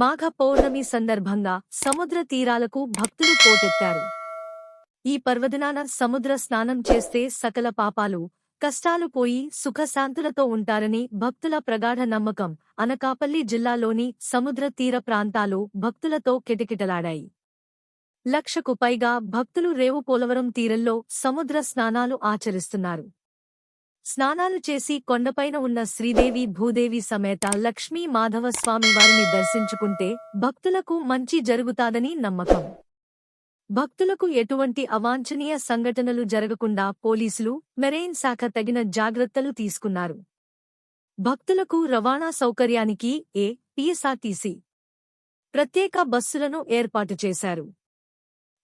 మాఘ పౌర్ణమి సందర్భంగా సముద్ర తీరాలకు భక్తులు పోటెత్తారు. ఈ పర్వదినాన సముద్ర స్నానం చేస్తే సకల పాపాలు కష్టాలు పోయి సుఖశాంతులతో ఉంటారని భక్తుల ప్రగాఢ నమ్మకం అనకాపల్లి జిల్లాలోని సముద్ర తీర ప్రాంతాలు భక్తులతో కిటకిటలాడాయి. లక్షకు పైగా భక్తులు రేవు పోలవరం తీరంలో సముద్ర స్నానాలు ఆచరిస్తున్నారు. స్నానాలు చేసి కొండపైన ఉన్న శ్రీదేవి భూదేవి సమేత లక్ష్మీ మాధవ స్వామి వారిని దర్శించుకుంటే భక్తులకు మంచి జరుగుతాదని నమ్మకం. భక్తులకు ఎటువంటి అవాంఛనీయ సంఘటనలు జరగకుండా పోలీసులు మెరైన్ శాఖ తగిన జాగ్రత్తలు తీసుకున్నారు. భక్తులకు రవాణా సౌకర్యానికి ఏ పిఎస్ఆర్టీసీ ప్రత్యేక బస్సులను ఏర్పాటు చేశారు.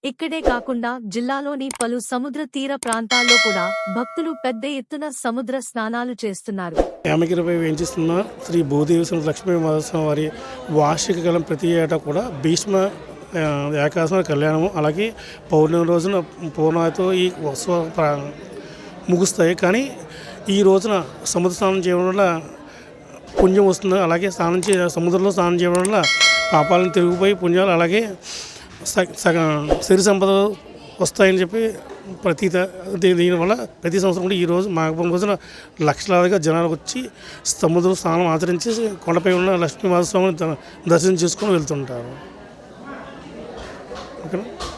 ఇక్కడే కాకుండా జిల్లాలోని పలు సముద్ర తీర ప్రాంతాల్లో కూడా భక్తులు పెద్ద ఎత్తున సముద్ర స్నానాలు చేస్తున్నారు. యామగిరిపై వేయించిస్తున్న శ్రీ భూదేవి లక్ష్మీ మహోత్సవం వారి వార్షిక కాలం ప్రతి ఏటా కూడా భీష్మ ఆ, కళ్యాణము అలాగే పౌర్ణమి రోజున పూర్ణతో ఈ ఉత్సవ ప్రా- ముగుస్తాయి. కానీ ఈ రోజున సముద్ర స్నానం చేయడం వల్ల పుణ్యం వస్తుంది. అలాగే స్నానం చే సముద్రంలో స్నానం చేయడం వల్ల పాపాలను తిరిగిపోయి పుణ్యాలు అలాగే సగ సిరి సంపద వస్తాయని చెప్పి ప్రతి దీ- దీనివల్ల ప్రతి సంవత్సరం కూడా ఈరోజు మాఘం రోజున లక్షలాదిగా జనాలు వచ్చి సముద్రం స్నానం ఆచరించి కొండపై ఉన్న లక్ష్మీవాదస్వామిని ద- దర్శనం చేసుకొని వెళ్తుంటారు. ఓకేనా?